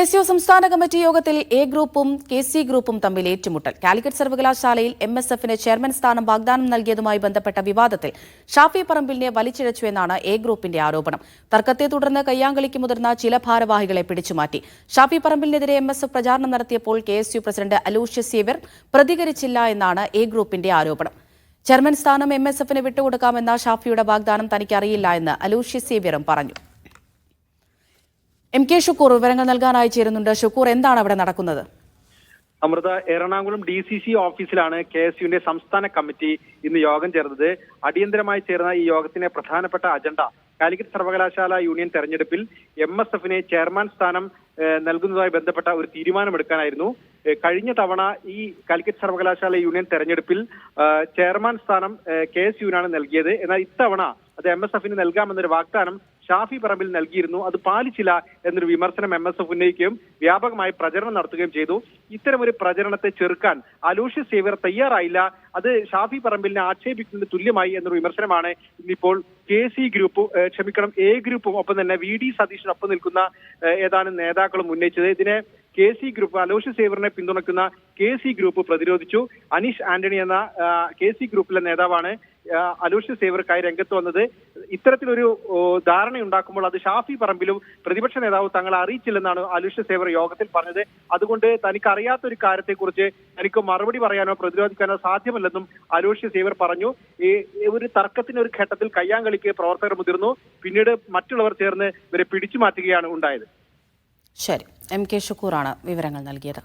S U സംസ്ഥാന committee യോഗത്തിൽ A ഗ്രൂപ്പും കെ സി ഗ്രൂപ്പും തമ്മിൽ ഏറ്റുമുട്ടൽ. കാലിക്കറ്റ് സർവകലാശാലയിൽ എം എസ് എഫിന് ചെയർമാൻ സ്ഥാനം വാഗ്ദാനം നൽകിയതുമായി ബന്ധപ്പെട്ട വിവാദത്തിൽ ഷാഫി പറമ്പിലിനെ വലിച്ചിഴച്ചു എന്നാണ് എ ഗ്രൂപ്പിന്റെ ആരോപണം. തർക്കത്തെ തുടർന്ന് കയ്യാങ്കളിക്ക് മുതിർന്ന ചില ഭാരവാഹികളെ പിടിച്ചുമാറ്റി ഷാഫി പറമ്പിലിനെതിരെ എം എസ് എഫ് പ്രചാരണം നടത്തിയപ്പോൾ K S U president Aloysius Xavier പ്രതികരിച്ചില്ല എന്നാണ് എ ഗ്രൂപ്പിന്റെ ആരോപണം. ചെയർമാൻ സ്ഥാനം എം എസ് എഫിന് വിട്ടുകൊടുക്കാമെന്ന ഷാഫിയുടെ വാഗ്ദാനം തനിക്കറിയില്ല എന്ന് അലൂഷ്യസ് സേവ്യറും പറഞ്ഞു. എം കെ ഷുക്കൂർ വിവരങ്ങൾ നൽകാനായി ചേരുന്നുണ്ട്. ഷുക്കൂർ എന്താണ് അവിടെ നടക്കുന്നത്? Amritha Ernakulam D C C ഓഫീസിലാണ് കെ എസ് യുവിന്റെ സംസ്ഥാന കമ്മിറ്റി ഇന്ന് യോഗം ചേർന്നത്. അടിയന്തരമായി ചേർന്ന ഈ യോഗത്തിന്റെ പ്രധാനപ്പെട്ട അജണ്ട കാലിക്കറ്റ് സർവകലാശാല യൂണിയൻ തെരഞ്ഞെടുപ്പിൽ എം എസ് എഫിനെ ചെയർമാൻ സ്ഥാനം നൽകുന്നതുമായി ബന്ധപ്പെട്ട ഒരു തീരുമാനമെടുക്കാനായിരുന്നു. കഴിഞ്ഞ തവണ ഈ കാലിക്കറ്റ് സർവകലാശാല യൂണിയൻ തെരഞ്ഞെടുപ്പിൽ ചെയർമാൻ സ്ഥാനം കെ എസ് യുവിനാണ് നൽകിയത്. എന്നാൽ ഇത്തവണ അത് എം എസ് എഫിന് നൽകാമെന്നൊരു വാഗ്ദാനം ഷാഫി പറമ്പിൽ നൽകിയിരുന്നു. അത് പാലിച്ചില്ല എന്നൊരു വിമർശനം എം എസ് എഫ് ഉന്നയിക്കുകയും വ്യാപകമായി പ്രചരണം നടത്തുകയും ചെയ്തു. ഇത്തരമൊരു പ്രചരണത്തെ ചെറുക്കാൻ അലൂഷ്യസ് സേവർ തയ്യാറായില്ല. അത് ഷാഫി പറമ്പിലിനെ ആക്ഷേപിക്കുന്നതിന് തുല്യമായി എന്നൊരു വിമർശനമാണ് ഇന്നിപ്പോൾ കെ സി ഗ്രൂപ്പ് ക്ഷമിക്കണം എ ഗ്രൂപ്പും ഒപ്പം തന്നെ വി ഡി സതീഷിനൊപ്പം നിൽക്കുന്ന ഏതാനും നേതാക്കളും ഉന്നയിച്ചത്. ഇതിനെ കെ സി ഗ്രൂപ്പ് അലോഷ് സേവറിനെ പിന്തുണക്കുന്ന കെ സി ഗ്രൂപ്പ് പ്രതിരോധിച്ചു. അനീഷ് ആന്റണി എന്ന കെ സി ഗ്രൂപ്പിലെ നേതാവാണ് അലോഷ് സേവർക്കായി രംഗത്ത് വന്നത്. ഇത്തരത്തിലൊരു ധാരണ ധാരണയുണ്ടാക്കുമ്പോൾ അത് ഷാഫി പറമ്പിലും പ്രതിപക്ഷ നേതാവ് തങ്ങളെ അറിയിച്ചില്ലെന്നാണ് അലോഷ് സേവർ യോഗത്തിൽ പറഞ്ഞത്. അതുകൊണ്ട് തനിക്ക് അറിയാത്ത ഒരു കാര്യത്തെക്കുറിച്ച് തനിക്ക് മറുപടി പറയാനോ പ്രതിരോധിക്കാനോ സാധ്യമല്ലെന്നും അലോഷ് സേവർ പറഞ്ഞു. ഈ ഒരു തർക്കത്തിന്റെ ഒരു ഘട്ടത്തിൽ കയ്യാങ്കളിക്ക് പ്രവർത്തകർ മുതിർന്നു. പിന്നീട് മറ്റുള്ളവർ ചേർന്ന് ഇവരെ പിടിച്ചു മാറ്റുകയാണ് ഉണ്ടായത്. ശരി. എം കെ ഷുക്കൂറാണ് വിവരങ്ങൾ നൽകിയത്